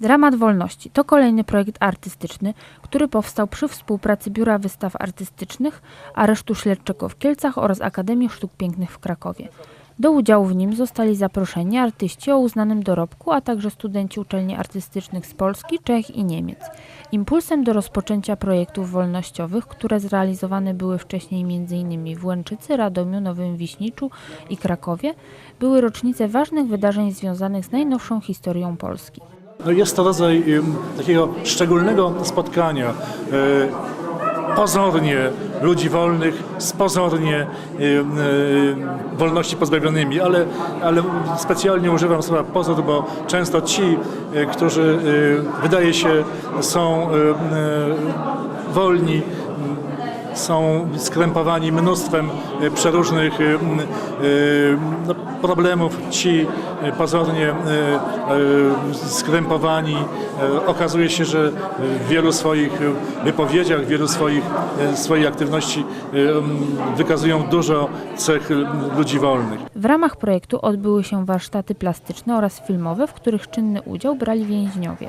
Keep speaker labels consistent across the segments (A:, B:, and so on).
A: Dramat Wolności to kolejny projekt artystyczny, który powstał przy współpracy Biura Wystaw Artystycznych, Aresztu Śledczego w Kielcach oraz Akademii Sztuk Pięknych w Krakowie. Do udziału w nim zostali zaproszeni artyści o uznanym dorobku, a także studenci uczelni artystycznych z Polski, Czech i Niemiec. Impulsem do rozpoczęcia projektów wolnościowych, które zrealizowane były wcześniej m.in. w Łęczycy, Radomiu, Nowym Wiśniczu i Krakowie, były rocznice ważnych wydarzeń związanych z najnowszą historią Polski.
B: No jest to rodzaj takiego szczególnego spotkania. y, Pozornie ludzi wolnych z pozornie y, wolności pozbawionymi, ale, ale specjalnie używam słowa pozór, bo często ci, y, którzy wydaje się są wolni, są skrępowani mnóstwem y, przeróżnych y, y, no, problemów. Ci pozornie skrępowani okazuje się, że w wielu swoich wypowiedziach, w wielu swoich, swojej aktywności wykazują dużo cech ludzi wolnych.
A: W ramach projektu odbyły się warsztaty plastyczne oraz filmowe, w których czynny udział brali więźniowie.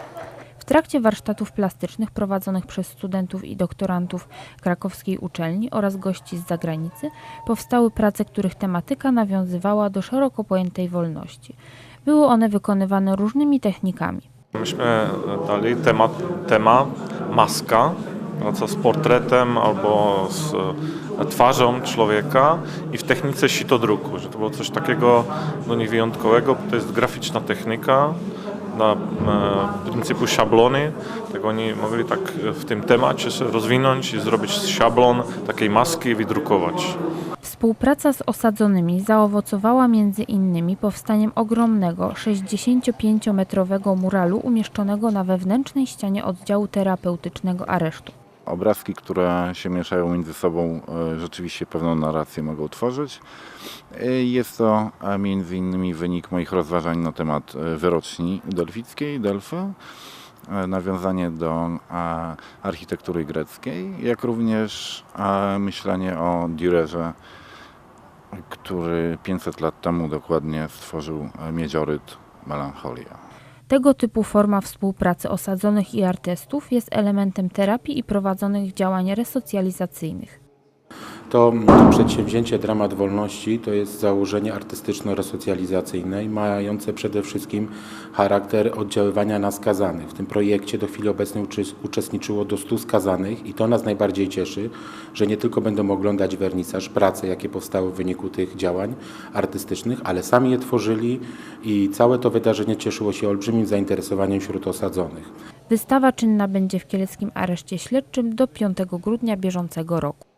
A: Trakcie warsztatów plastycznych prowadzonych przez studentów i doktorantów krakowskiej uczelni oraz gości z zagranicy powstały prace, których tematyka nawiązywała do szeroko pojętej wolności. Były one wykonywane różnymi technikami.
C: Myśmy dali temat, tema maska, praca z portretem albo z e, twarzą człowieka i w technice sitodruku, że to było coś takiego no, niewyjątkowego, bo to jest graficzna technika na e, pryncypu szablony, tak oni mogli tak w tym temacie się rozwinąć i zrobić szablon takiej maski i wydrukować.
A: Współpraca z osadzonymi zaowocowała między innymi powstaniem ogromnego 65-metrowego muralu umieszczonego na wewnętrznej ścianie oddziału terapeutycznego aresztu.
D: Obrazki, które się mieszają między sobą, e, rzeczywiście pewną narrację mogą tworzyć. E, Jest to e, między innymi wynik moich rozważań na temat wyroczni delfickiej, Delfy, nawiązanie do architektury greckiej, jak również myślenie o Dürerze, który 500 lat temu dokładnie stworzył miedzioryt Melancholia.
A: Tego typu forma współpracy osadzonych i artystów jest elementem terapii i prowadzonych działań resocjalizacyjnych.
E: To przedsięwzięcie Dramat Wolności to jest założenie artystyczno-resocjalizacyjne mające przede wszystkim charakter oddziaływania na skazanych. W tym projekcie do chwili obecnej uczestniczyło do 100 skazanych i to nas najbardziej cieszy, że nie tylko będą oglądać wernisaż, prace, jakie powstały w wyniku tych działań artystycznych, ale sami je tworzyli i całe to wydarzenie cieszyło się olbrzymim zainteresowaniem wśród osadzonych.
A: Wystawa czynna będzie w Kieleckim Areszcie Śledczym do 5 grudnia bieżącego roku.